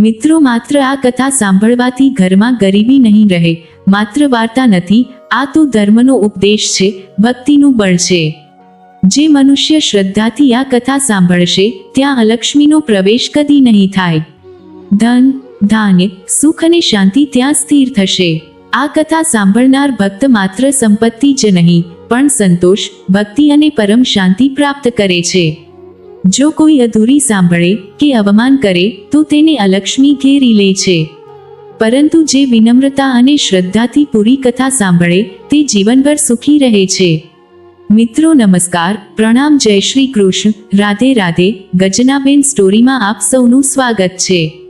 મિત્રો, માત્ર આ કથા સાંભળવાથી ઘરમાં ગરીબી નહીં રહે, માત્ર વાર્તા નથી, આ તો ધર્મનો ઉપદેશ છે, ભક્તિનું બળ છે. જે મનુષ્ય શ્રદ્ધાથી આ કથા સાંભળશે, ત્યાં અલક્ષ્મીનો પ્રવેશ કદી નહીં થાય. ધન, ધાન્ય, સુખ અને શાંતિ ત્યાં સ્થિર થશે. આ કથા સાંભળનાર ભક્ત માત્ર સંપત્તિ જ નહીં, પણ સંતોષ, ભક્તિ અને પરમ શાંતિ પ્રાપ્ત કરે છે. જો કોઈ અધૂરી સાંભળે કે અવમાન કરે, તો તેને અલક્ષ્મી ઘેરી લે છે. પરંતુ જે વિનમ્રતા અને શ્રદ્ધાથી પૂરી કથા સાંભળે, તે જીવનભર સુખી રહે છે. મિત્રો, નમસ્કાર. પ્રણામ. જય શ્રી કૃષ્ણ. રાધે રાધે. ગજનાબેન સ્ટોરીમાં આપ સૌનું સ્વાગત છે.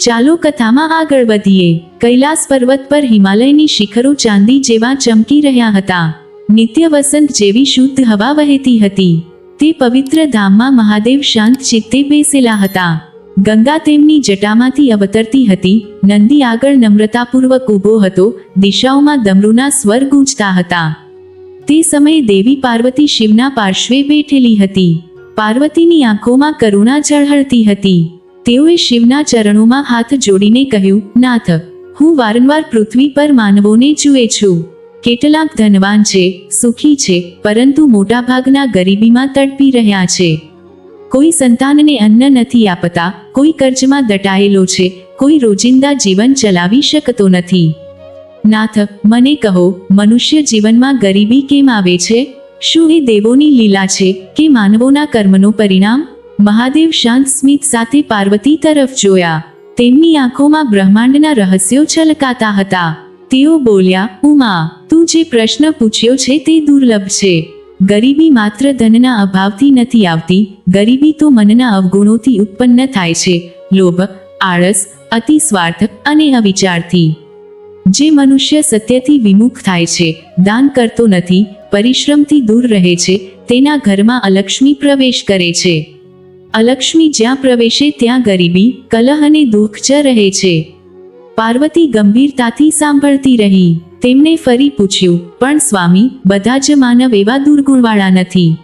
ચાલો કથામાં આગળ વધીએ. કૈલાસ પર્વત પર હિમાલયની શિખરો ચાંદી જેવા ચમકી રહ્યા હતા. નિત્ય વસંત જેવી શુદ્ધ હવા વહેતી હતી. તે પવિત્ર ધામમાં મહાદેવ શાંત ચિત્તે બેસેલા હતા. ગંગા તેમની જટામાંથી અવતરતી હતી, નંદી આગળ નમ્રતાપૂર્વક ઊભો હતો, દિશાઓમાં દમરુના સ્વર ગૂંજતા હતા. તે સમયે દેવી પાર્વતી શિવના પાર્શ્વે બેઠેલી હતી. પાર્વતીની આંખોમાં કરુણા ઝળહળતી હતી. તેઓએ શિવના ચરણોમાં હાથ જોડીને કહ્યું, નાથ, હું વારંવાર પૃથ્વી પર માનવોને જુએ છું. કેટલાક ધનવાન છે, સુખી છે, પરંતુ મોટાભાગના ગરીબીમાં તડપી રહ્યા છે. કોઈ સંતાનને અન્ન નથી આપતા, કોઈ કર્જમાં દટાયેલો છે, કોઈ રોજિંદા જીવન ચલાવી શકતો નથી. નાથ, મને કહો, મનુષ્ય જીવનમાં ગરીબી કેમ આવે છે? શું એ દેવોની લીલા છે કે માનવોના કર્મનું પરિણામ? મહાદેવ શાંત સ્મિત સાથે પાર્વતી તરફ જોયા. તેમની આંખોમાં બ્રહ્માંડના રહસ્યો છલકાતા હતા. તેઓ બોલ્યા, ઉમા, તું જે પ્રશ્ન પૂછ્યો છે તે દુર્લભ છે. ગરીબી માત્ર ધનના અભાવથી નથી આવતી, ગરીબી તો મનના અવગુણોથી ઉત્પન્ન થાય છે, લોભ, આળસ, અતિ સ્વાર્થ અને અવિચારથી. જે મનુષ્ય સત્યથી વિમુખ થાય છે, દાન કરતો નથી, પરિશ્રમથી દૂર રહે છે, તેના ઘરમાં અલક્ષ્મી પ્રવેશ કરે છે. અલક્ષ્મી જ્યાં પ્રવેશે ત્યાં ગરીબી, કલહ અને દુઃખ જ રહે છે. પાર્વતી ગંભીરતાથી સાંભળતી રહી. તેમણે ફરી પૂછ્યું, પણ સ્વામી, બધા જ માનવ એવા દુર્ગુણવાળા નથી.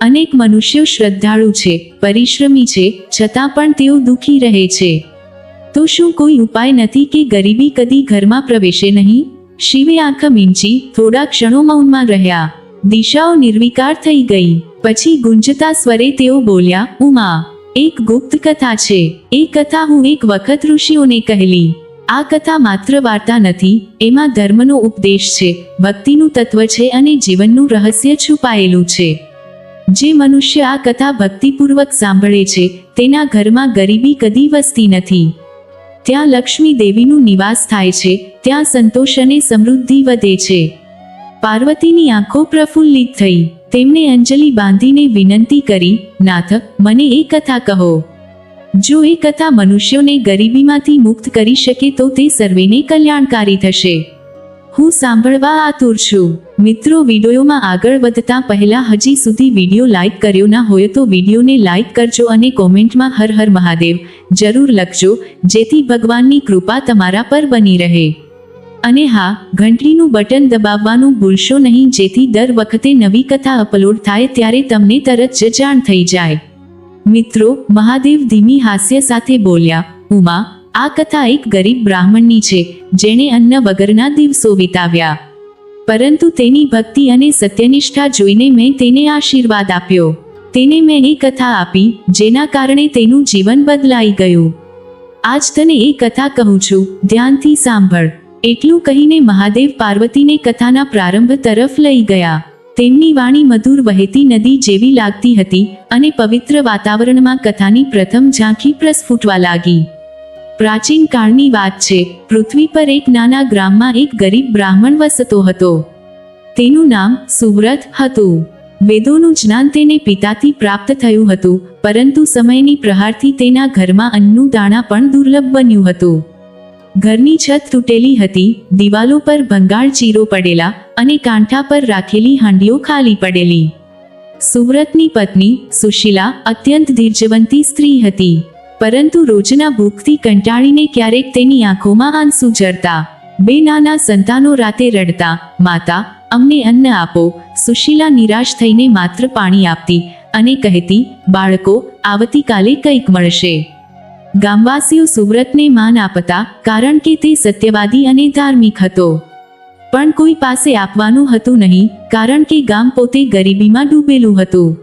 અનેક મનુષ્યો શ્રદ્ધાળુ છે, પરિશ્રમી છે, છતાં પણ તેઓ દુઃખી રહે છે. તો શું કોઈ ઉપાય નથી કે ગરીબી કદી ઘરમાં પ્રવેશે નહીં? શિવે આંખ મીંચી, થોડા ક્ષણો મૌનમાં રહ્યા. દિશાઓ નિર્વિકાર થઈ ગઈ. પછી ગુંજતા સ્વરે તેઓ બોલ્યા, ઉમા, એક ગુપ્ત કથા છે. એ કથા હું એક વખત ઋષિઓને કહેલી. આ કથા માત્ર વાર્તા નથી, એમાં ધર્મનો ઉપદેશ છે, ભક્તિનું તત્વ છે અને જીવનનું રહસ્ય છુપાયેલું છે. જે મનુષ્ય આ કથા ભક્તિપૂર્વક સાંભળે છે, તેના ઘરમાં ગરીબી કદી વસતી નથી. ત્યાં લક્ષ્મી દેવીનું નિવાસ થાય છે, ત્યાં સંતોષ અને સમૃદ્ધિ વધે છે. પાર્વતીની આંખો પ્રફુલ્લિત થઈ, તેમણે અંજલિ બાંધીને વિનંતી કરી, નાથ, મને એ કથા કહો. જો એ કથા મનુષ્યોને ગરીબીમાંથી મુક્ત કરી શકે તો તે સર્વેને કલ્યાણકારી થશે. હું સાંભળવા આતુર છું. મિત્રો, વિડીયોમાં આગળ વધતા પહેલા હજી સુધી વીડિયો લાઇક કર્યો ના હોય તો વિડીયોને લાઇક કરજો અને કોમેન્ટમાં હર હર મહાદેવ જરૂર લખજો, જેથી ભગવાનની કૃપા તમારા પર બની રહે. અને હા, ઘંટડીનું બટન દબાવવાનું ભૂલશો નહીં, જેથી દર વખતે નવી કથા અપલોડ થાય ત્યારે તમને તરત જ જાણ થઈ જાય. મિત્રો, મહાદેવ ધીમી હાસ્ય સાથે બોલ્યા, ઉમા, આ કથા એક ગરીબ બ્રાહ્મણની છે, જેણે અન્ન વગરના દિવસો વિતાવ્યા. પરંતુ તેની ભક્તિ અને સત્યનિષ્ઠા જોઈને મેં તેને આશીર્વાદ આપ્યો. તેને મેં એ કથા આપી, જેના કારણે તેનું જીવન બદલાઈ ગયું. આજ તને એ કથા કહું છું, ધ્યાનથી સાંભળ. એટલું કહીને મહાદેવ પાર્વતીને કથાના પ્રારંભ તરફ લઈ ગયા. તેમની વાણી મધુર વહેતી નદી જેવી લાગતી હતી અને પવિત્ર વાતાવરણમાં કથાની પ્રથમ ઝાંખી પ્રસ્ફુટવા લાગી. પ્રાચીન કાળની વાત છે, પૃથ્વી પર એક નાના ગ્રામમાં એક ગરીબ બ્રાહ્મણ વસતો હતો. તેનું નામ સુવ્રત હતું. વેદોનું જ્ઞાન તેને પિતાથી પ્રાપ્ત થયું હતું, પરંતુ સમયની પ્રહારથી તેના ઘરમાં અન્નનું દાણા પણ દુર્લભ બન્યું હતું. ઘરની છત તૂટેલી હતી, દિવાલો પર ભંગાળ ચીરો પડેલા અને કાંઠા પર રાખેલી હાંડીઓ ખાલી પડેલી. સુવ્રતની પત્ની સુશીલા અત્યંત ધીરજવંતી સ્ત્રી હતી, પરંતુ રોજના ભૂખથી કંટાળીને ક્યારેક તેની આંખોમાં આંસુ ઝરતા, બે નાના સંતાનો રાતે રડતા, માતા, અમને અન્ન આપો. સુશીલા નિરાશ થઈને માત્ર પાણી આપતી અને કહેતી, બાળકો, આવતીકાલે કંઈક મળશે. ગામવાસીઓ સુવ્રતને માન આપતા, કારણ કે તે સત્યવાદી અને ધાર્મિક હતો. પણ કોઈ પાસે આપવાનું હતું નહીં, કારણ કે ગામ પોતે ગરીબીમાં ડૂબેલું હતું.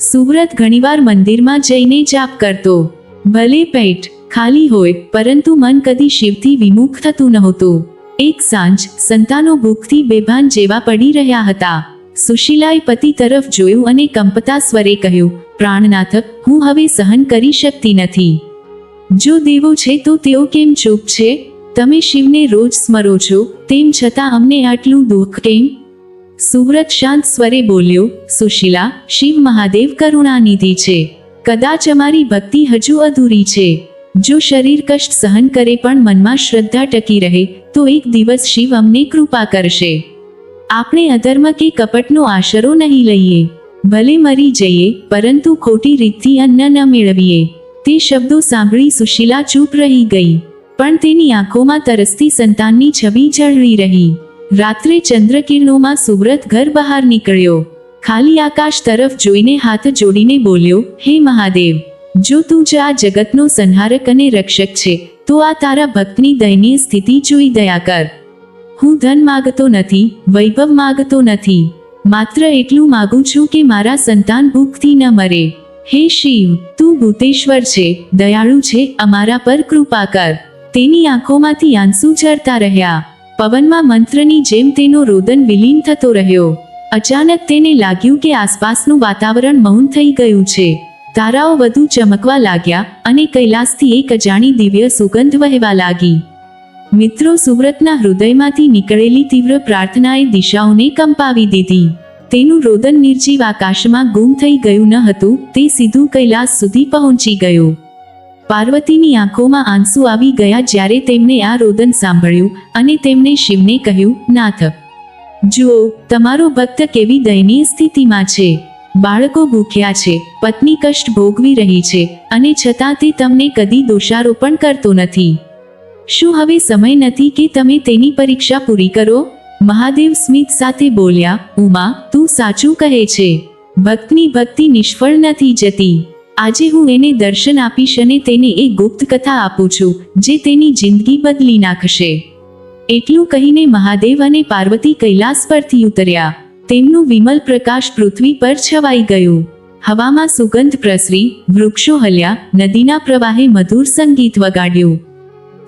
સુવ્રત ઘણીવાર મંદિરમાં જઈને જાપ કરતો. ભલે પેટ ખાલી હોય, પરંતુ મન કદી શિવથી વિમુખ થતું નહોતું. એક સાંજ, સંતાનો ભૂખથી બેભાન જેવા પડી રહ્યા હતા. સુશીલાએ પતિ તરફ જોયું અને કંપતા સ્વરે કહ્યું, પ્રાણનાથ, હું હવે સહન કરી શકતી નથી. જો દેવો છે તો તેઓ કેમ ચૂપ છે? તમે શિવને રોજ સ્મરો છો, તેમ છતાં અમને આટલું દુઃખ કેમ? સુવ્રત શાંત સ્વરે બોલ્યો, સુશીલા, શિવ મહાદેવ કરુણાનિધિ છે. કદાચ અમારી ભક્તિ હજુ અધૂરી છે. જો શરીર કષ્ટ સહન કરે પણ મનમાં શ્રદ્ધા ટકી રહે, તો એક દિવસ શિવ અમને કૃપા કરશે. આપણે અધર્મ કે કપટનો આશરો નહીં લઈએ. ભલે મરી જઈએ, પરંતુ ખોટી રીતથી અન્ન ન મેળવીએ. તે શબ્દો સાંભળી સુશીલા ચૂપ રહી ગઈ. પણ તેની આંખોમાં તરસતી સંતાનની છબી ઝળહળી રહી. રાત્રે ચંદ્રકિરણોમાં સુવ્રત ઘર બહાર નીકળ્યો. ખાલી આકાશ તરફ જોઈને હાથ જોડીને બોલ્યો, હે મહાદેવ, જો તું જ આ જગતનો સંહારક અને રક્ષક છે, તો આ તારા ભક્તની દયનીય સ્થિતિ જોઈ દયા કર. હું ધન માગતો નથી, વૈભવ માગતો નથી. માત્ર એટલું માગું છું કે મારા સંતાન ભૂખથી ન મરે. હે શિવ, તું ભૂતેશ્વર છે, દયાળુ છે, અમારા પર કૃપા કર. તેની આંખોમાંથી આંસુ ઝરતા રહ્યા. પવનમાં મંત્રની જેમ તેનો રોદન વિલીન થતો રહ્યો. અચાનક તેને લાગ્યું કે આસપાસનું વાતાવરણ મૌન થઈ ગયું છે. તારાઓ વધુ ચમકવા લાગ્યા અને કૈલાસથી એક અજાણી દિવ્ય સુગંધ વહેવા લાગી. મિત્રો, સુવ્રતના હૃદયમાંથી નીકળેલી તીવ્ર પ્રાર્થનાએ દિશાઓને કંપાવી દીધી. તેનું રોદન નિર્જીવ આકાશમાં ગુમ થઈ ગયું ન હતું, તે સીધું કૈલાસ સુધી પહોંચી ગયું. પાર્વતીની આંખોમાં આંસુ આવી ગયા જ્યારે તેમણે આ રોદન સાંભળ્યું અને તેમણે શિવને કહ્યું, નાથ, જુઓ, તમારો ભક્ત કેવી દયનીય સ્થિતિમાં છે. બાળકો ભૂખ્યા છે, પત્ની કષ્ટ ભોગવી રહી છે અને છતાં તે તમને કદી દોષારોપણ કરતો નથી. શું હવે સમય નથી કે તમે તેની પરીક્ષા પૂરી કરો? મહાદેવ સ્મિત સાથે બોલ્યા, ઉમા, તું સાચું કહે છે. ભક્તની ભક્તિ નિષ્ફળ નથી જતી. આજે હું એને દર્શન આપીશ અને તેને એ ગુપ્ત કથા આપું છું, જે તેની જિંદગી બદલી નાખશે. એટલું કહીને મહાદેવ અને પાર્વતી કૈલાસ પરથી ઉતર્યા. તેમનું વિમલ પ્રકાશ પૃથ્વી પર છવાઈ ગયું. હવામાં સુગંધ પ્રસરી, વૃક્ષો હલ્યા, નદીના પ્રવાહે મધુર સંગીત વગાડ્યું.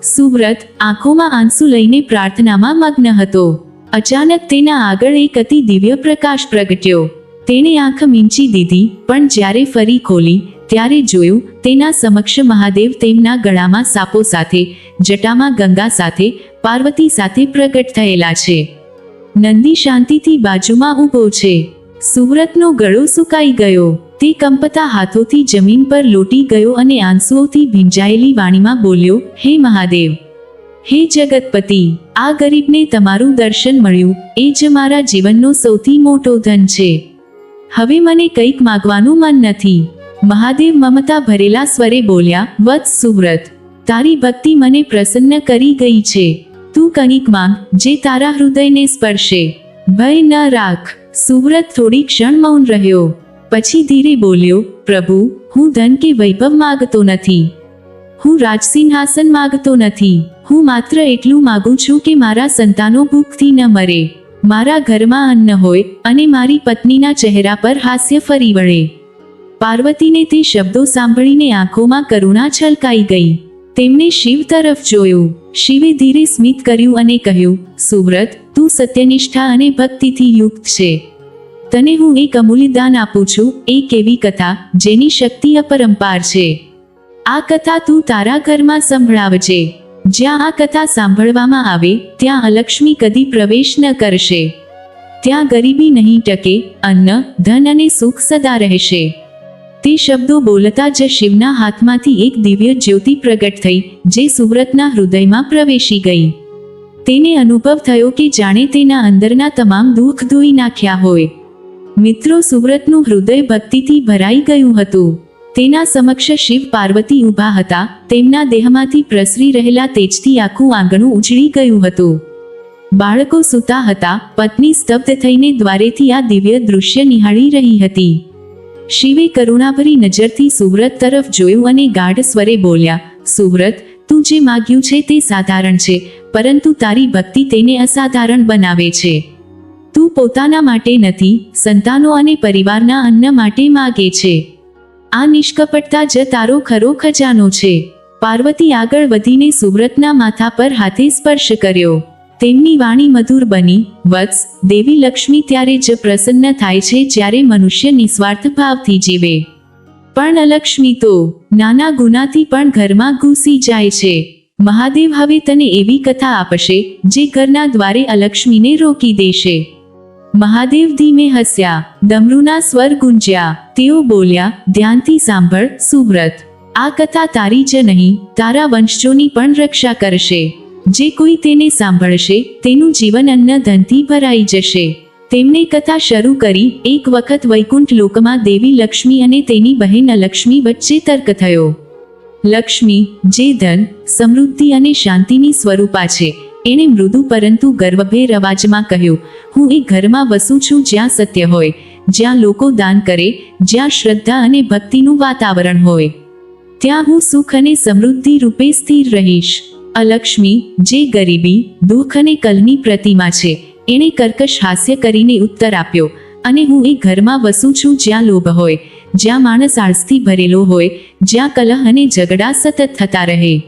સુવ્રત, આંખોમાં આંસુ લઈને પ્રાર્થનામાં મગ્ન હતો. અચાનક તેના આગળ એક અતિ દિવ્ય પ્રકાશ પ્રગટ્યો. તેણે આંખ મીંચી દીધી, પણ જ્યારે ફરી ખોલી ત્યારે જોયું, તેના સમક્ષ મહાદેવ તેમના ગળામાં સાપો સાથે, જટામાં ગંગા સાથે, પાર્વતી સાથે પ્રગટ થયેલા છે. નંદી શાંતિથી બાજુમાં ઊભો છે. સુવ્રતનો ગળો સુકાઈ ગયો. તે કંપતા હાથોથી જમીન પર લોટી ગયો અને આંસુઓથી ભીંજાયેલી વાણીમાં બોલ્યો, હે મહાદેવ! હે જગતપતિ! આ ગરીબને તમારું દર્શન મળ્યું. એ જ મારા જીવનનો સૌથી મોટો ધન છે. હવે મને કંઈક માગવાનું મન નથી. મહાદેવ મમતા ભરેલા સ્વરે બોલ્યા, વત્સ સુવ્રત. તારી ભક્તિ મને પ્રસન્ન કરી ગઈ છે. તું કંઈક માંગ જે તારા હૃદયને સ્પર્શે. ભય ન રાખ. સુવ્રત થોડી ક્ષણ મૌન રહ્યો. પછી ધીરે બોલ્યો, પ્રભુ, હું ધન કે વૈભવ માગતો નથી. હું રાજસિંહાસન માગતો નથી. હું માત્ર એટલું માગું છું કે મારા સંતાનો ભૂખથી ન મરે. મારા ઘરમાં અન્ન હોય અને મારી પત્નીના ચહેરા પર હાસ્ય ફરી વળે. પાર્વતીને તે શબ્દો સાંભળીને આંખોમાં કરુણા છલકાઈ ગઈ. તેમણે શિવ તરફ જોયું. શિવે ધીરે સ્મિત કર્યું અને કહ્યું, સુવ્રત, તું સત્યનિષ્ઠા અને ભક્તિથી યુક્ત છે. તને હું એક અમૂલ્ય દાન આપું છું, એક એવી કથા, જેની શક્તિ અપરંપાર છે. આ કથા તું તારા ઘરમાં સંભળાવજે. જ્યાં આ કથા સાંભળવામાં આવે, ત્યાં અલક્ષ્મી કદી પ્રવેશ ન કરશે. ત્યાં ગરીબી નહીં ટકે, અન્ન, ધન અને સુખ સદા રહેશે. તે શબ્દો બોલતા જ શિવના હાથમાંથી એક દિવ્ય જ્યોતિ પ્રગટ થઈ, જે સુવ્રતના હૃદયમાં પ્રવેશી ગઈ. તેને અનુભવ થયો કે જાણે તેના અંદરના તમામ દુઃખ ધોઈ નાખ્યા હોય. મિત્રો, સુવ્રતનું હૃદય ભક્તિથી ભરાઈ ગયું હતું. તેના સમક્ષ શિવ પાર્વતી ઊભા હતા, તેમના દેહમાંથી પ્રસરી રહેલા તેજથી આખું આંગણું ઉજળી ગયું હતું. બાળકો સૂતા હતા, પત્ની સ્તબ્ધ થઈને દ્વારેથી આ દિવ્ય દૃશ્ય નિહાળી રહી હતી. શિવે કરુણાભરી નજરથી સુવ્રત તરફ જોયું અને ગાઢ સ્વરે બોલ્યા, સુવ્રત, તું જે માગ્યું છે તે સાધારણ છે, પરંતુ તારી ભક્તિ તેને અસાધારણ બનાવે છે. તું પોતાના માટે નથી, સંતાનો અને પરિવારના અન્ન માટે માગે છે. આ નિષ્કપટતા જ તારો ખરો ખજાનો છે. પાર્વતી આગળ વધીને સુવ્રતના માથા પર હાથે સ્પર્શ કર્યો. તેમની વાણી મધુર બની, વત્સ, દેવી લક્ષ્મી ત્યારે જ પ્રસન્ન થાય છે જ્યારે મનુષ્ય નિસ્વાર્થ ભાવથી જીવે. પણ અલક્ષ્મી તો, નાના ગુનાથી પણ ઘરમાં ઘૂસી જાય છે. મહાદેવ હવે તને એવી કથા આપશે, જે ઘરના દ્વારે અલક્ષ્મીને રોકી દેશે. મહાદેવ ધીમે હસ્યા, દમરુના સ્વર ગુંજ્યા, તેઓ બોલ્યા, ધ્યાનથી સાંભળ, સુવ્રત. આ કથા તારી જ નહીં, તારા વંશજોની પણ રક્ષા કરશે. જે કોઈ તેને સાંભળશે, તેનું જીવન અન્ન ધનથી ભરાઈ જશે. તેમણે કથા શરૂ કરી, એક વખત વૈકુંઠ લોકમાં દેવી લક્ષ્મી અને તેની બહેન અલક્ષ્મી વચ્ચે તર્ક થયો. લક્ષ્મી, જે ધન, સમૃદ્ધિ અને શાંતિની સ્વરૂપા છે, એણે મૃદુ પરંતુ ગર્વભેર અવાજમાં કહ્યું. હું એ ઘરમાં વસું છું જ્યાં સત્ય હોય, જ્યાં લોકો દાન કરે, જ્યાં શ્રદ્ધા અને ભક્તિનું વાતાવરણ હોય. ત્યાં હું સુખ અને સમૃદ્ધિ રૂપે સ્થિર રહીશ. અલક્ષ્મી, જે ગરીબી, દુઃખ અને કલની પ્રતિમા છે, એણે કર્કશ હાસ્ય કરીને ઉત્તર આપ્યો, અને હું એ ઘરમાં વસું છું જ્યાં લોભ હોય, જ્યાં માણસ આળસથી ભરેલો હોય, જ્યાં કલહ અને ઝઘડા સતત થતા રહે.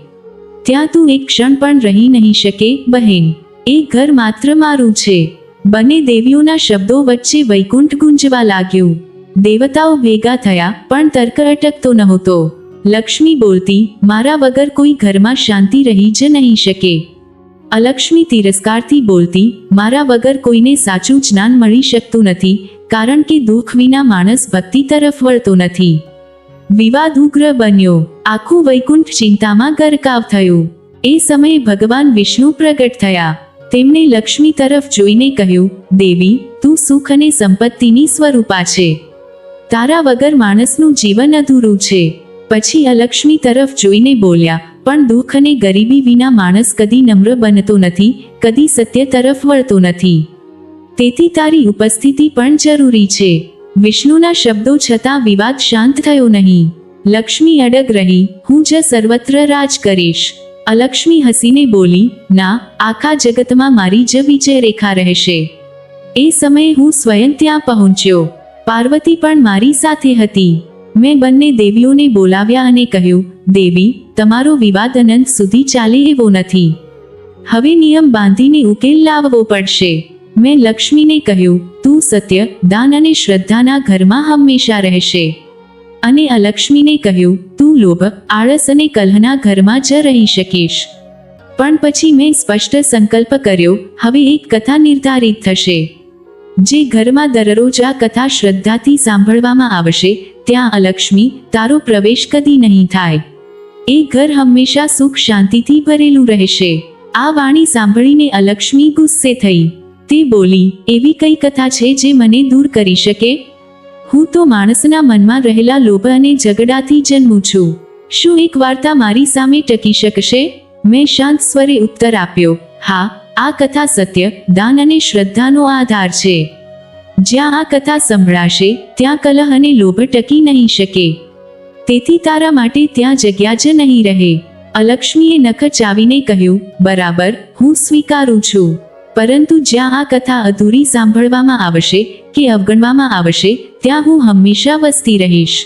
ત્યાં તું એક ક્ષણ પણ રહી નહીં શકે, બહેન. એ ઘર માત્ર મારું છે. બંને દેવીઓના શબ્દો વચ્ચે વૈકુંઠ ગુંજવા લાગ્યું. દેવતાઓ ભેગા થયા, પણ તર્ક અટકતો નહોતો. લક્ષ્મી બોલતી, મારા વગર કોઈ ઘરમાં શાંતિ રહી જ નહીં શકે. અલક્ષ્મી તિરસ્કારથી બોલતી, મારા વગર કોઈને સાચું જ્ઞાન મળી શકતું નથી, કારણ કે દુઃખ વિના માણસ ભક્તિ તરફ વળતો નથી. વિવાદ ઉગ્ર બન્યો. આખું વૈકુંઠ ચિંતામાં ગરકાવ થયું. એ સમયે ભગવાન વિષ્ણુ પ્રગટ થયા. તેમણે લક્ષ્મી તરફ જોઈને કહ્યું, દેવી, તું સુખ અને સંપત્તિની સ્વરૂપા છે. તારા વગર માણસનું જીવન અધૂરું છે. પછી અલક્ષ્મી તરફ જોઈને બોલ્યા, પણ દુઃખ અને ગરીબી વિના માણસ કદી નમ્ર બનતો નથી, કદી સત્ય તરફ વળતો નથી. તેથી તારી ઉપસ્થિતિ પણ જરૂરી છે. વિષ્ણુના શબ્દો છતાં વિવાદ શાંત થયો નહીં. લક્ષ્મી અડગ રહી, હું જ સર્વત્ર રાજ કરીશ. અલક્ષ્મી હસીને બોલી, ના, આખા જગતમાં મારી જ વિજય રેખા રહેશે. એ સમયે હું સ્વયં ત્યાં પહોંચ્યો. પાર્વતી પણ મારી સાથે હતી. મેં બંને દેવીઓને બોલાવ્યા અને કહ્યું, દેવી, તમારો વિવાદ અનંત સુધી ચાલે એવો નથી. હવે નિયમ બાંધીને ઉકેલ લાવવો પડશે. મેં લક્ષ્મીને કહ્યું, તું સત્ય, દાન અને શ્રદ્ધાના ઘરમાં હંમેશા રહેશે. અને અલક્ષ્મીને કહ્યું, તું લોભ, આળસ અને કલહના ઘરમાં જ રહી શકીશ. પણ પછી મેં સ્પષ્ટ સંકલ્પ કર્યો, હવે એક કથા નિર્ધારિત થશે. જે ઘરમાં દરરોજ આ કથા શ્રદ્ધાથી સાંભળવામાં આવશે ત્યાં અલક્ષ્મી, તારો પ્રવેશ કદી નહીં થાય. એ ઘર હંમેશા સુખ શાંતિથી ભરેલું રહેશે. આ વાણી સાંભળીને અલક્ષ્મી ગુસ્સે થઈ. તે બોલી, એવી કઈ કથા છે જે મને દૂર કરી શકે? હું તો માણસના મનમાં રહેલા લોભ અને ઝઘડાથી જન્મું છું. શું એક વાર્તા મારી સામે ટકી શકશે? મેં શાંત સ્વરે ઉત્તર આપ્યો, હા, આ કથા સત્ય, દાન અને શ્રદ્ધાનો આધાર છે. જ્યાં આ કથા સંભળાશે, ત્યાં કલહ અને લોભ ટકી નહીં શકે. તેથી તારા માટે ત્યાં જગ્યા જ નહીં રહે. અલક્ષ્મીએ નખ ચાવીને કહ્યું, બરાબર, હું સ્વીકારું છું. પરંતુ જ્યાં આ કથા અધૂરી સાંભળવામાં આવશે કે અવગણવામાં આવશે, ત્યાં હું હંમેશા વસતી રહીશ.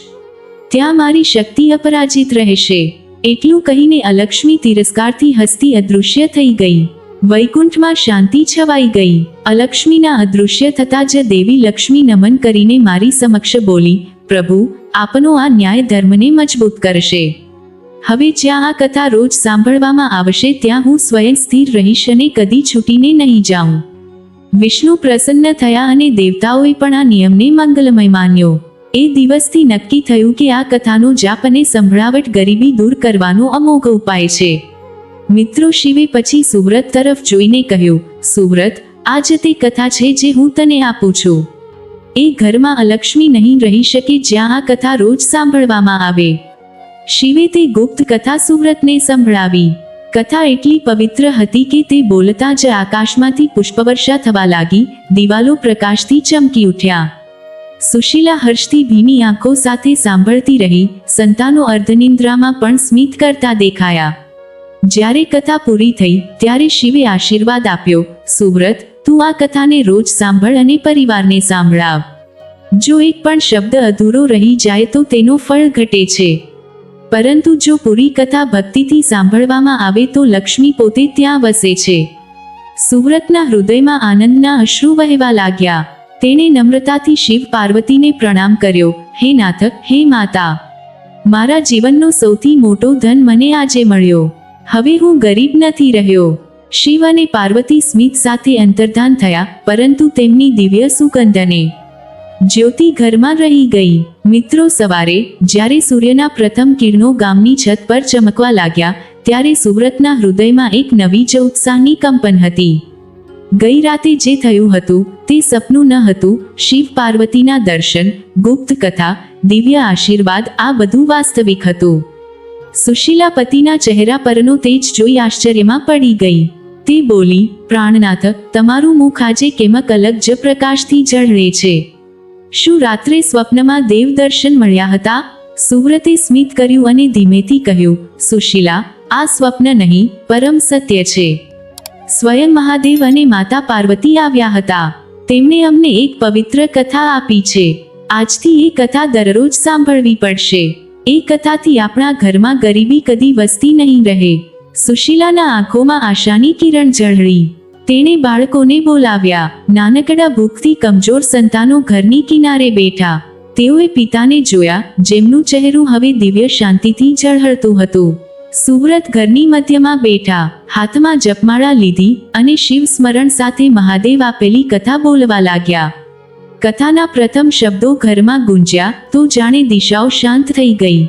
ત્યાં મારી શક્તિ અપરાજિત રહેશે. એટલું કહીને અલક્ષ્મી તિરસ્કારથી હસતી અદૃશ્ય થઈ ગઈ. વૈકુંઠમાં શાંતિ છવાઈ ગઈ. અલક્ષ્મીના અદૃશ્ય થતાં જ દેવી લક્ષ્મી નમન કરીને મારી સમક્ષ બોલી, પ્રભુ, આપનો આ ન્યાય ધર્મને મજબૂત કરશે. હવે જ્યાં આ કથા રોજ સાંભળવામાં આવશે ત્યાં હું સ્વયં સ્થિર રહીશ અને કદી છૂટીને નહીં જાઉં. વિષ્ણુ પ્રસન્ન થયા અને દેવતાઓએ પણ આ નિયમને મંગલમય માન્યો. એ દિવસથી નક્કી થયું કે આ કથાનો જાપ અને સંભળાવટ ગરીબી દૂર કરવાનો અમોઘ ઉપાય છે. મિત્રો શિવે પછી સુવ્રત તરફ જોઈને કહ્યું, સુવ્રત આ જ તે કથા છે જે હું તને આપું છું. એ ઘરમાં અલક્ષ્મી નહીં રહી શકે જ્યાં આ કથા રોજ સાંભળવામાં આવે. શિવે તે ગુપ્ત કથા સુવ્રતને સંભળાવી. કથા એટલી પવિત્ર હતી કે તે બોલતા જ આકાશમાંથી પુષ્પવર્ષા થવા લાગી, દિવાલો પ્રકાશથી ચમકી ઉઠ્યા. સુશીલા હર્ષથી ભીની આંખો સાથે સાંભળતી રહી, સંતાનો અર્ધનિંદ્રામાં પણ સ્મિત કરતા દેખાયા. જ્યારે કથા પૂરી થઈ, ત્યારે શિવે આશીર્વાદ આપ્યો, સુવ્રત, તું આ કથાને રોજ સાંભળ અને પરિવારને સાંભળાવ. જો એક પણ શબ્દ અધૂરો રહી જાય તો તેનો ફળ ઘટે છે. પરંતુ જો પૂરી કથા ભક્તિથી સાંભળવામાં આવે તો લક્ષ્મી પોતે ત્યાં વસે છે. સુવ્રતના હૃદયમાં આનંદના અશ્રુ વહેવા લાગ્યા. તેણે નમ્રતાથી શિવ પાર્વતીને પ્રણામ કર્યો, હે નાથક, હે માતા. મારા જીવનનો સૌથી મોટો ધન મને આજે મળ્યો. હવે હું ગરીબ નથી રહ્યો. શિવ અને પાર્વતી સ્મિત સાથે અંતર્ધાન થયા, પરંતુ તેમની દિવ્ય સુગંધને જ્યોતિ ઘરમાં રહી ગઈ. મિત્રો, સવારે જ્યારે સૂર્યના પ્રથમ કિરણો ગામની છત પર ચમકવા લાગ્યા, ત્યારે સુવ્રતના હૃદયમાં એક નવી જ ઉત્સાહની કંપન હતી. ગઈ રાતે જે થયું હતું, તે સપનું ન હતું. શિવ પાર્વતીના દર્શન, ગુપ્ત કથા, દિવ્ય આશીર્વાદ, આ બધું વાસ્તવિક હતું. સુશીલા પતિના ચહેરા પરનો તેજ જોઈ આશ્ચર્યમાં પડી ગઈ. તે બોલી, પ્રાણનાથ, તમારું મુખ આજે કેમક અલગ જ પ્રકાશથી જળરે છે? શું રાત્રે સ્વપ્નમાં દેવ દર્શન મળ્યા હતા? સુવ્રતે સ્મિત કર્યું અને ધીમેથી કહ્યું, સુશીલા, આ સ્વપ્ન નહીં, પરમ સત્ય છે. સ્વયં મહાદેવ અને માતા પાર્વતી આવ્યા હતા. તેમણે અમને એક પવિત્ર કથા આપી છે. આજથી એ કથા દરરોજ સાંભળવી પડશે. એ કથાથી આપણા ઘરમાં ગરીબી કદી વસતી નહીં રહે. સુશીલાના આંખોમાં આશાની કિરણ ઝળહળી તેણે બાળકોને બોલાવ્યા. નાનકડા ભૂખથી કમજોર સંતાનો ઘરની કિનારે બેઠા. તેઓએ પિતાને જોયા, જેમનું ચહેરું હવે દિવ્ય શાંતિથી ઝળહળતું હતું. સુવ્રત ઘરની મધ્યમાં બેઠા, હાથમાં જપમાળા લીધી અને શિવ સ્મરણ સાથે મહાદેવ આપેલી કથા બોલવા લાગ્યા. કથાના પ્રથમ શબ્દો ઘરમાં ગુંજ્યા, તો જાણે દિશાઓ શાંત થઈ ગઈ.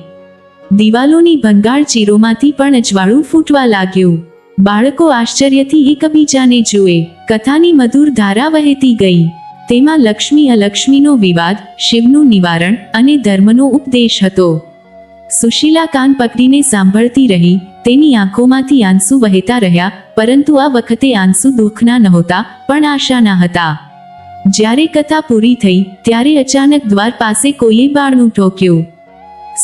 દિવાલોની ભંગાળ ચીરોમાંથી પણ અજવાળું ફૂટવા લાગ્યું. બાળકો આશ્ચર્યથી એકબીજાને જુએ. કથાની મધુર ધારા વહેતી ગઈ. તેમાં લક્ષ્મી અલક્ષ્મીનો વિવાદ, શિવનું નિવારણ અને ધર્મનો ઉપદેશ હતો. સુશીલા કાન પકડીને સાંભળતી રહી, તેની આંખોમાંથી આંસુ વહેતા રહ્યા, પરંતુ આ વખતે આંસુ દુઃખના નહોતા, પણ આશાના હતા. જ્યારે કથા પૂરી થઈ, ત્યારે અચાનક દ્વાર પાસે કોઈએ બારણું ઠોક્યું.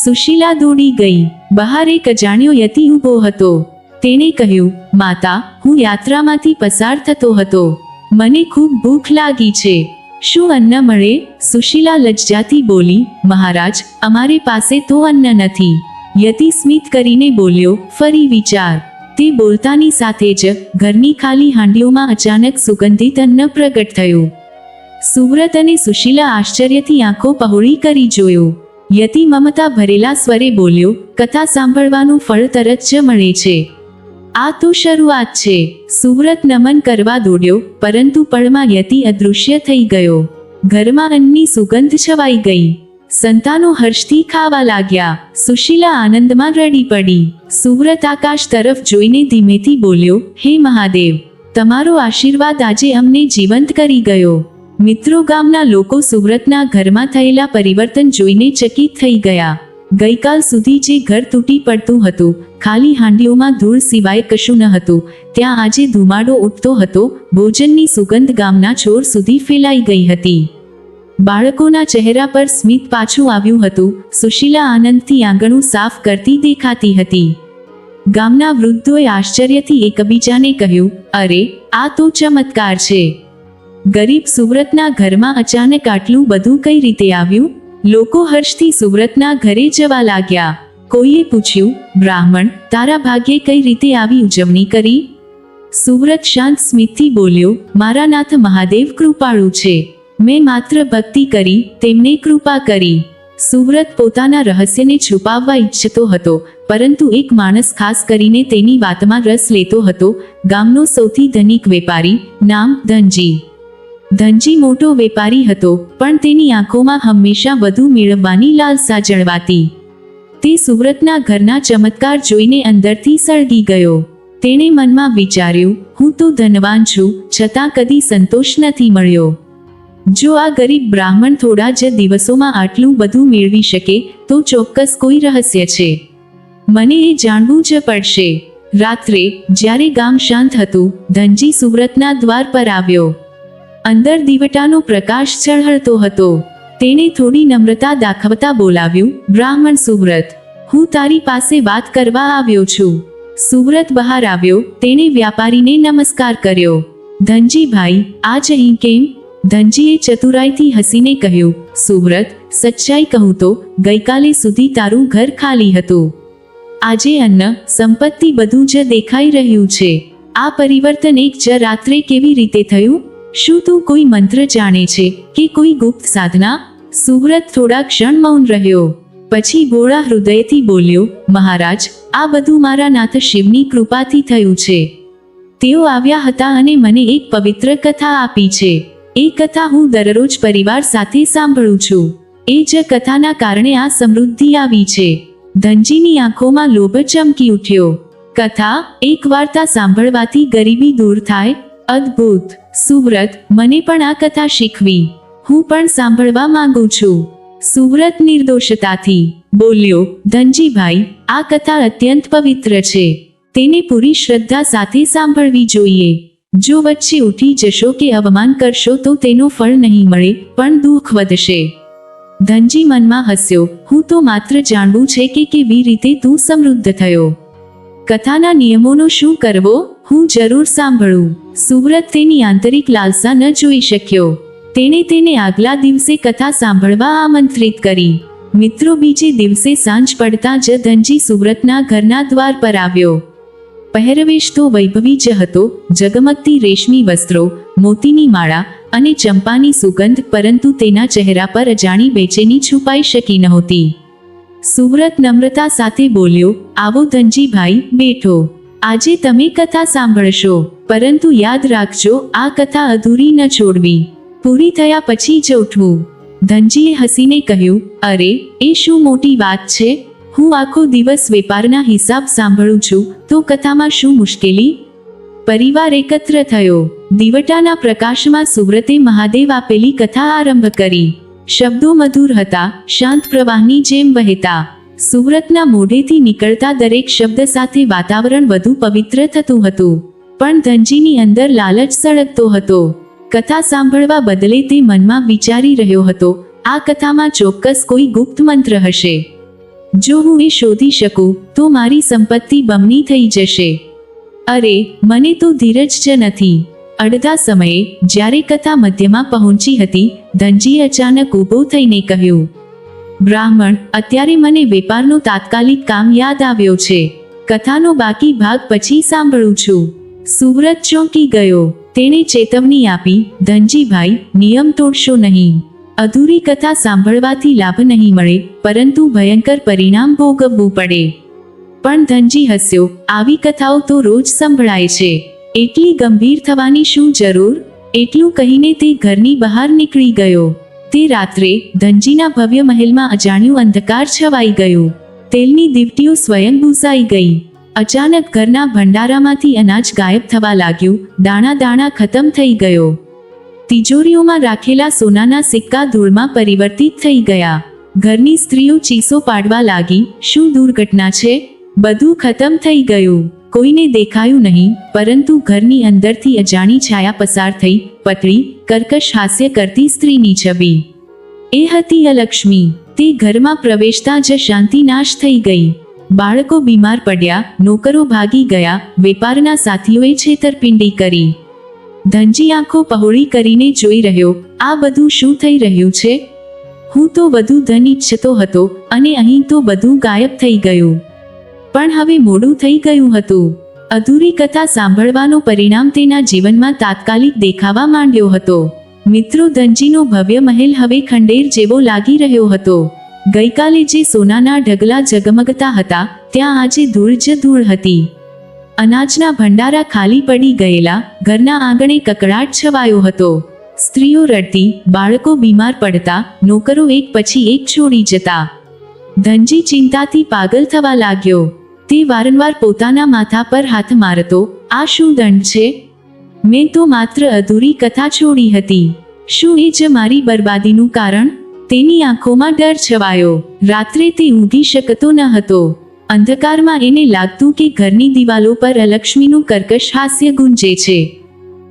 સુશીલા દોડી ગઈ. બહાર એક અજાણ્યો યતિ ઊભો હતો. તેણે કહ્યું, માતા, હું યાત્રામાંથી પસાર થતો હતો. મને ખૂબ ભૂખ લાગી છે. શું અન્ન મળે? સુશીલા લજ્જાથી બોલી, મહારાજ, અમારી પાસે તો અન્ન નથી. યતિ સ્મિત કરીને બોલ્યો, ફરી વિચાર. તે બોલતાની સાથે જ ઘરની ખાલી હાંડીઓમાં અચાનક સુગંધિત અન્ન પ્રગટ થયું. સુવ્રત અને સુશીલા આશ્ચર્યથી આંખો પહોળી કરી જોયો. યતિ મમતા ભરેલા સ્વરે બોલ્યો, કથા સાંભળવાનું ફળ તરત જ મળે છે. આ તો શરૂઆત છે. સુવ્રત નમન કરવા દોડ્યો, પરંતુ પળમાં યતિ અદૃશ્ય થઈ ગયો. ઘરમાં અન્નની સુગંધ છવાઈ ગઈ. સંતાનો હર્ષથી ખાવા લાગ્યા. સુશીલા આનંદમાં રડી પડી. સુવ્રત આકાશ તરફ જોઈને ધીમેથી બોલ્યો, હે મહાદેવ, તમારો આશીર્વાદ આજે અમને જીવંત કરી ગયો. મિત્રો ગામના લોકો સુવ્રતના ઘરમાં થયેલા પરિવર્તન જોઈને ચકિત થઈ ગયા. ગઈકાલ સુધી જે ઘર તૂટી પડતું હતું, ખાલી હાંડીઓમાં ધૂળ સિવાય કશું ન હતું. ત્યાં આજે ધુમાડો ઉઠતો હતો, ભોજનની સુગંધ ગામના છોર સુધી ફેલાઈ ગઈ હતી. બાળકોના ચહેરા પર સ્મિત પાછું આવ્યું હતું, સુશીલા આનંદથી આંગણું સાફ કરતી દેખાતી હતી. ગામના વૃદ્ધોએ આશ્ચર્યથી એકબીજાને કહ્યું, અરે, આ તો ચમત્કાર છે. ગરીબ સુવ્રતના ઘરમાં અચાનક આટલું બધું કઈ રીતે આવ્યું? લોકો હર્ષથી સુવ્રતના ઘરે જવા લાગ્યા. કોઈએ પૂછ્યું, બ્રાહ્મણ, તારા ભાગ્યે કઈ રીતે આવી ઉજવણી કરી? સુવ્રત શાંત સ્મિતથી બોલ્યો મારા નાથ મહાદેવ કૃપાળુ છે. મેં માત્ર ભક્તિ કરી, તેમને કૃપા કરી. સુવ્રત પોતાના રહસ્યને છુપાવવા ઈચ્છતો હતો, પરંતુ એક માણસ ખાસ કરીને તેની વાતમાં રસ લેતો હતો. ગામનો સૌથી ધનિક વેપારી, નામ ધનજી. ધનજી મોટો વેપારી હતો, પણ તેની આંખોમાં હંમેશા વધુ મેળવવાની લાલસા જળવાતી. તે સુવ્રતના ઘરના ચમત્કાર જોઈને અંદરથી સળગી ગયો. તેણે મનમાં વિચાર્યું, હું તો ધનવાન છું, છતાં કદી સંતોષ નથી મળ્યો. જો આ ગરીબ બ્રાહ્મણ થોડા જ દિવસોમાં આટલું બધું મેળવી શકે, તો ચોક્કસ કોઈ રહસ્ય છે. મને એ જાણવું જ પડશે. રાત્રે, જ્યારે ગામ શાંત હતું, ધનજી સુવ્રતના દ્વાર પર આવ્યો. અંદર દીવટાનો પ્રકાશ ચઢળતો હતો. તેણે થોડી નમ્રતા દાખવતા બોલાવ્યું, બ્રાહ્મણ સુવ્રત, હું તારી પાસે વાત કરવા આવ્યો છું. સુવ્રત બહાર આવ્યો, તેણે વ્યાપારીને નમસ્કાર કર્યો. ધનજીભાઈ આજ અહીં કેમ? ધનજીએ ચતુરાઈથી હસીને કહ્યું, સુવ્રત, સચ્ચાઈ કહું તો, ગઈકાલે સુધી તારું ઘર ખાલી હતું. આજે અન્ન, સંપત્તિ બધું જ દેખાઈ રહ્યું છે. આ પરિવર્તન એક જ રાત્રે કેવી રીતે થયું? શું તું કોઈ મંત્ર જાણે છે કે કોઈ ગુપ્ત સાધના? સુવ્રત થોડા ક્ષણ મૌન રહ્યો. પછી ભોળા હૃદયથી બોલ્યો, મહારાજ, આ બધું મારા નાથ શિવની કૃપાથી થયું છે. તેઓ આવ્યા હતા અને મને એક પવિત્ર કથા આપી છે. એ કથા હું દરરોજ પરિવાર સાથે સાંભળું છું. એ જ કથાના કારણે આ સમૃદ્ધિ આવી છે. ધનજીની આંખોમાં લોભ ચમકી ઉઠ્યો. કથા? એક વાર્તા સાંભળવાથી ગરીબી દૂર થાય? અદ્ભુત. સુવ્રત, મને પણ આ કથા શીખવી. હું પણ સાંભળવા માંગુ છું. સુવ્રત નિર્દોષતાથી. બોલ્યો, ધનજીભાઈ, આ કથા અત્યંત પવિત્ર છે. તેને પૂરી શ્રદ્ધા સાથે સાંભળવી જોઈએ. જો વચ્ચે ઉઠી જશો કે અવમાન કરશો તો તેનો ફળ નહીં મળે, પણ દુઃખ વધશે. ધનજી મનમાં હસ્યો, હું તો માત્ર જાણવું છે કે કેવી રીતે તું સમૃદ્ધ થયો. કથાના નિયમોનો શું કરવો, હું જરૂર સાંભળું. સુવ્રત તેની આંતરિક લાલસા ન જોઈ શક્યો. તેણે તેને આગલા દિવસે કથા સાંભળવા આમંત્રિત કરી. મિત્રો બીજે દિવસે સાંજ પડતા જ ધનજી સુવ્રતના ઘરના દ્વાર પર આવ્યો. પહેરવેશ તો વૈભવી જ હતો, જગમગતી રેશમી વસ્ત્રો, મોતીની માળા અને ચંપાની સુગંધ પરંતુ તેના ચહેરા પર અજાણી બેચેની છુપાઈ શકી નહોતી. સુવ્રત નમ્રતા સાથે બોલ્યો, આવો ધનજીભાઈ, બેઠો. આજે તમે કથા સાંભળશો. પરંતુ યાદ રાખજો, આ કથા અધૂરી ન છોડવી. પૂરી થયા પછી જ ઉઠવું. ધનજીએ હસીને કહ્યું, અરે, એ શું મોટી વાત છે? હું આખો દિવસ વેપારના હિસાબ સાંભળું છું, તો કથામાં શું મુશ્કેલી? પરિવાર એકત્ર થયો. દિવટાના પ્રકાશમાં સુવ્રતે મહાદેવ આપેલી કથા આરંભ કરી. શબ્દો મધુર હતા, શાંત પ્રવાહની જેમ વહેતા. સુવ્રતના મોઢેથી નીકળતા દરેક શબ્દ સાથે વાતાવરણ વધુ પવિત્ર થતું હતું. પણ ધનજીની અંદર લાલચ સળગતો હતો. કથા સાંભળવા બદલે તે મનમાં વિચારી રહ્યો હતો, આ કથામાં ચોક્કસ કોઈ ગુપ્ત મંત્ર હશે. જો હું એ શોધી શકું, તો મારી સંપત્તિ બમણી થઈ જશે. અરે, મને તો ધીરજ જ નથી. અડધા સમયે, જ્યારે કથા મધ્યમાં પહોંચી હતી, ધનજી અચાનક ઊભો થઈને કહ્યું, બ્રાહ્મણ, અત્યારે મને વેપારનું તાત્કાલિક કામ યાદ આવ્યો છે. કથાનો બાકી ભાગ પછી સાંભળું છું. સુવ્રત ચોંકી ગયો. તેણે ચેતવણી આપી, ધનજીભાઈ, નિયમ તોડશો નહીં. અધૂરી કથા સાંભળવાથી લાભ નહીં મળે, પરંતુ ભયંકર પરિણામ ભોગવવું પડે. પણ ધનજી હસ્યો, આવી કથાઓ તો રોજ સંભળાય છે. એટલી ગંભીર થવાની શું જરૂર? એટલું કહીને તે ઘરની બહાર નીકળી ગયો. તે રાત્રે ધનજીના ભવ્ય મહેલમાં અજાણ્યું અંધકાર છવાઈ ગયું. તેલની દીવટીઓ સ્વયં બુસાઈ ગઈ. અચાનક ઘરના ભંડારામાંથી અનાજ ગાયબ થવા લાગ્યું, દાણા દાણા ખતમ થઈ ગયો. તિજોરીઓમાં રાખેલા સોનાના સિક્કા ધૂળમાં પરિવર્તિત થઈ ગયા. ઘરની સ્ત્રીઓ ચીસો પાડવા લાગી, શું દુર્ઘટના છે? બધું ખતમ થઈ ગયું. કોઈને દેખાયું નહીં, પરંતુ ઘરની અંદરથી અજાણી છાયા પસાર થઈ પતળી કર્કશ હાસ્ય કરતી સ્ત્રીની છબી. એ હતી અલક્ષ્મી. તે ઘરમાં પ્રવેશતા જ શાંતિ નાશ થઈ ગઈ. બાળકો બીમાર પડ્યા, નોકરો ભાગી ગયા, વેપારના સાથીઓએ છેતરપિંડી કરી. ધનજી આંખો પહોળી કરીને જોઈ રહ્યો, આ બધું શું થઈ રહ્યું છે? હું તો વધુ ધન ઈચ્છતો હતો અને અહીં તો બધું ગાયબ થઈ ગયું. પણ હવે મોડું થઈ ગયું હતું. અધૂરી કથા સાંભળવાનો પરિણામ તેના જીવનમાં તાત્કાલિક દેખાવા માંડ્યો હતો. મિત્રો, ધનજીનો ભવ્ય મહેલ હવે ખંડેર જેવો લાગી રહ્યો હતો. ગઈકાલે જે સોનાના ઢગલા ઝગમગતા હતા, ત્યાં આજે ધૂળ જ ધૂળ હતી. અનાજના ભંડારા ખાલી પડી ગયેલા, ઘરના આંગણે કકડાટ છવાયો હતો. સ્ત્રીઓ રડતી, બાળકો બીમાર પડતા, નોકરો એક પછી એક છોડી જતા. ધનજી ચિંતાથી પાગલ થવા લાગ્યો. તે વારંવાર પોતાના માથા પર હાથ મારતો, આ શું દંડ છે? મેં તો માત્ર અધૂરી કથા છોડી હતી. શું એ જ મારી બરબાદીનું કારણ? તેની આંખોમાં ડર છવાયો. રાત્રે તે ઊંઘી શકતો ન હતો. અંધકારમાં એને લાગતું કે ઘરની દિવાલો પર અલક્ષ્મીનું કર્કશ હાસ્ય ગુંજે છે.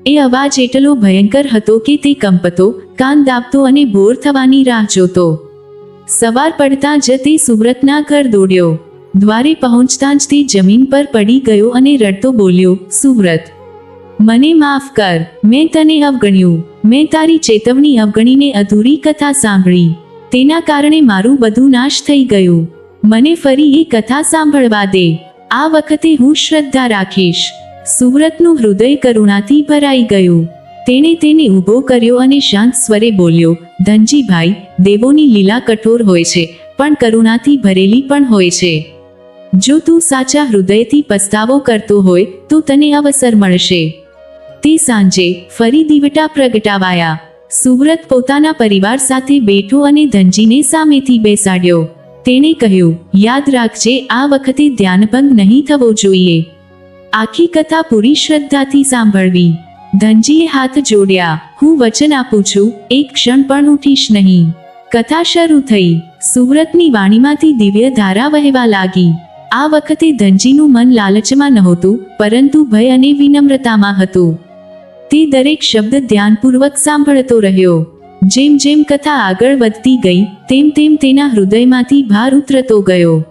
એ અવાજ એટલો ભયંકર હતો કે તે કંપતો, કાન દાબતો અને બોર થવાની રાહ જોતો. સવાર પડતા જ તે સુવ્રતના ઘર દોડ્યો. દ્વારે પહોંચતા જ તે જમીન પર પડી ગયો અને રડતો બોલ્યો, સુવ્રત મને માફ કર. મેં તને અવગણ્યું. મેં તારી ચેતવણી અવગણીને અધૂરી કથા સાંભળી. તેના કારણે મારું બધું નાશ થઈ ગયું. મને ફરી એ કથા સાંભળવા દે. આ વખતે હું શ્રદ્ધા રાખીશ. સુવ્રતનું હૃદય કરુણાથી ભરાઈ ગયું. તેણે તેને ઊભો કર્યો અને શાંત સ્વરે બોલ્યો, ધનજીભાઈ, દેવોની લીલા કઠોર હોય છે, પણ કરુણાથી ભરેલી પણ હોય છે. જો તું સાચા હૃદયથી પસ્તાવો કરતો હોય, તો તને અવસર મળશે. તે સાંજે ફરી દીવટા પ્રગટાવાયા. સુવ્રત પોતાના પરિવાર સાથે બેઠો અને ધનજીને સામેથી બેસાડ્યો. તેણે કહ્યું, યાદ રાખજે, આ વખતે ધ્યાનભંગ નહીં થવો જોઈએ. આખી કથા પૂરી શ્રદ્ધાથી સાંભળવી. ધનજીએ હાથ જોડ્યા, હું વચન આપું છું, એક ક્ષણ પણ ઉઠીશ નહીં. કથા શરૂ થઈ. સુવ્રતની વાણીમાંથી દિવ્ય ધારા વહેવા લાગી. આ વખતે ધનજીનું મન લાલચમાં નહોતું, પરંતુ ભય અને વિનમ્રતામાં હતું. તે દરેક શબ્દ ધ્યાનપૂર્વક સાંભળતો રહ્યો. જેમ જેમ કથા આગળ વધતી ગઈ, તેમ તેમ તેના હૃદયમાંથી ભાર ઉતરતો ગયો.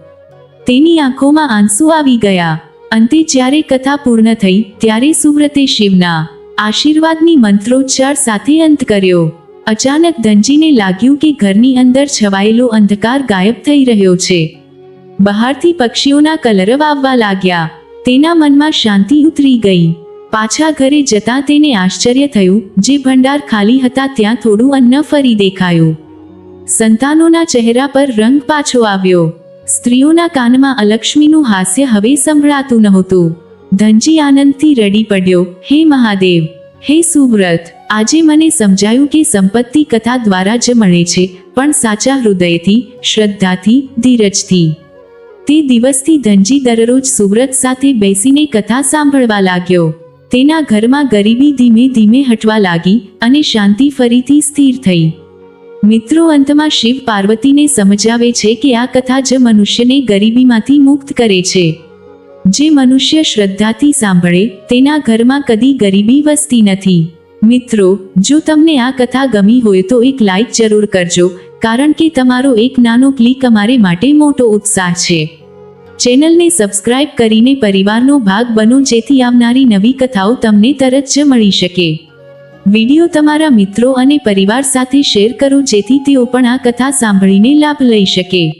તેની આંખોમાં આંસુ આવી ગયા. અંતે જ્યારે કથા પૂર્ણ થઈ, ત્યારે સુવ્રતે શિવના આશીર્વાદની મંત્રોચ્ચાર સાથે અંત કર્યો. અચાનક ધનજીને લાગ્યું કે ઘરની અંદર છવાયેલો અંધકાર ગાયબ થઈ રહ્યો છે. બહારથી પક્ષીઓના કલરવ આવવા લાગ્યા. તેના મનમાં શાંતિ ઉતરી ગઈ. પાછા ઘરે જતા તેને આશ્ચર્ય થયું. જે ભંડાર ખાલી હતા ત્યાં થોડું અન્ન ફરી દેખાયું. સંતાનોના ચહેરા પર રંગ પાછો આવ્યો. સ્ત્રીઓના કાનમાં અલક્ષ્મીનું હાસ્ય હવે સંભળાતું નહોતું. ધનજી આનંદથી રડી પડ્યો. હે મહાદેવ, હે સુવ્રત, આજે મને સમજાયું કે સંપત્તિ કથા દ્વારા જ મળે છે, પણ સાચા હૃદયથી, શ્રદ્ધાથી, ધીરજથી. તે દિવસથી ધનજી દરરોજ સુવ્રત સાથે બેસીને કથા સાંભળવા લાગ્યો. તેના ઘરમાં ગરીબી ધીમે ધીમે હટવા લાગી અને શાંતિ ફરીથી સ્થિર થઈ. મિત્રો અંતમાં શિવ પાર્વતીને સમજાવે છે કે આ કથા જ મનુષ્યને ગરીબીમાંથી મુક્ત કરે છે. જે મનુષ્ય શ્રદ્ધાથી સાંભળે, તેના ઘરમાં કદી ગરીબી વસતી નથી. મિત્રો, જો તમને આ કથા ગમી હોય તો એક લાઈક જરૂર કરજો, કારણ કે તમારો એક નાનો ક્લિક અમારે માટે મોટો ઉત્સાહ છે. ચેનલને સબસ્ક્રાઇબ કરીને પરિવારનો ભાગ બનો જેથી આવનારી નવી કથાઓ તમને તરત જ મળી શકે. વિડિયો તમારા મિત્રો અને પરિવાર સાથે શેર કરો જેથી તેઓ પણ આ કથા સાંભળીને લાભ લઈ શકે.